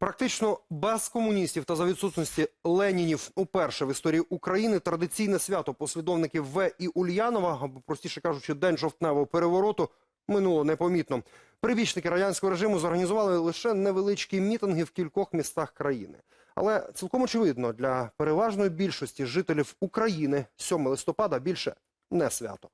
Практично без комуністів та за відсутності Ленінів уперше в історії України традиційне свято послідовників В і Ульянова, або простіше кажучи, день жовтневого перевороту, минуло непомітно. Прибічники радянського режиму зорганізували лише невеличкі мітинги в кількох містах країни. Але цілком очевидно, для переважної більшості жителів України 7 листопада більше не свято.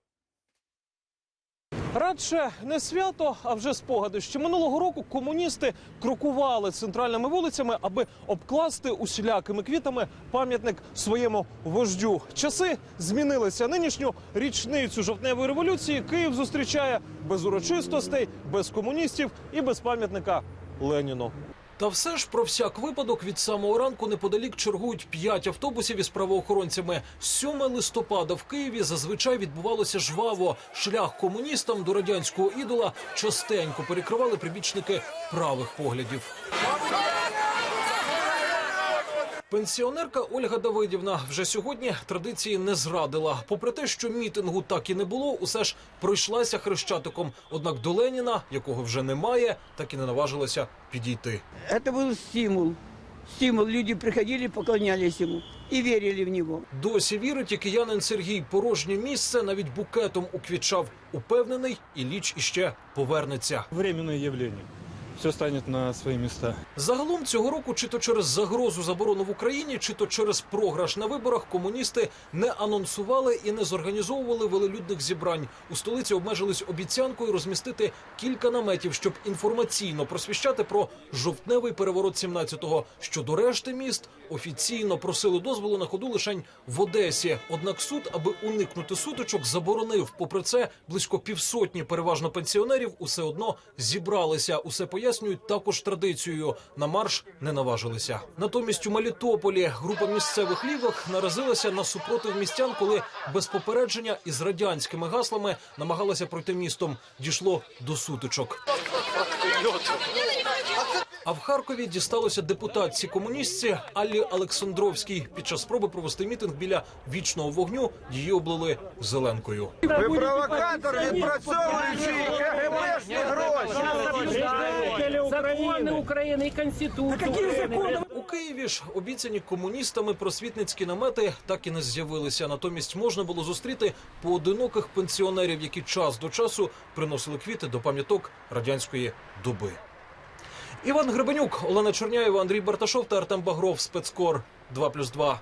Радше не свято, а вже спогади. Ще минулого року комуністи крокували центральними вулицями, аби обкласти усілякими квітами пам'ятник своєму вождю. Часи змінилися. Нинішню річницю жовтневої революції Київ зустрічає без урочистостей, без комуністів і без пам'ятника Леніну. Та все ж про всяк випадок від самого ранку неподалік чергують п'ять автобусів із правоохоронцями. 7 листопада в Києві зазвичай відбувалося жваво. Шлях комуністам до радянського ідола частенько перекривали прибічники правих поглядів. Пенсіонерка Ольга Давидівна вже сьогодні традиції не зрадила. Попри те, що мітингу так і не було, усе ж пройшлася хрещатиком. Однак до Леніна, якого вже немає, так і не наважилася підійти. Это был стимул. Стимул. Люди приходили, поклонялись ему и верили в него. Досі вірить і киянин Сергій. Порожнє місце навіть букетом уквітчав. Упевнений, і ліч іще повернеться. временное явление. Все станет на свои места. Загалом цього року, чи то через загрозу заборону в Україні, чи то через програш на виборах, комуністи не анонсували і не зорганізовували велелюдних зібрань. У столиці обмежились обіцянкою розмістити кілька наметів, щоб інформаційно просвіщати про жовтневий переворот 17-го. Щодо решти міст офіційно просили дозволу на ходу лишень в Одесі. Однак суд, аби уникнути сутичок, заборонив. Попри це, близько півсотні, переважно пенсіонерів, усе одно зібралися. Усе пояснюють також традицією. На марш не наважилися. Натомість у Мелітополі група місцевих лівих наразилася на супротив містян, коли без попередження із радянськими гаслами намагалася пройти містом. Дійшло до сутичок. А в Харкові дісталося депутатці комуністці Аллі Олександровській. Під час спроби провести мітинг біля вічного вогню її облили зеленкою. Ви провокатор, відпрацьовуючи КГБшні гроші. Закони України і Конституцію України. У Києві ж обіцяні комуністами просвітницькі намети так і не з'явилися. Натомість можна було зустріти поодиноких пенсіонерів, які час до часу приносили квіти до пам'яток радянської доби. Іван Гребенюк, Олена Черняєва, Андрій Барташов та Артем Багров. Спецкор 2+,2.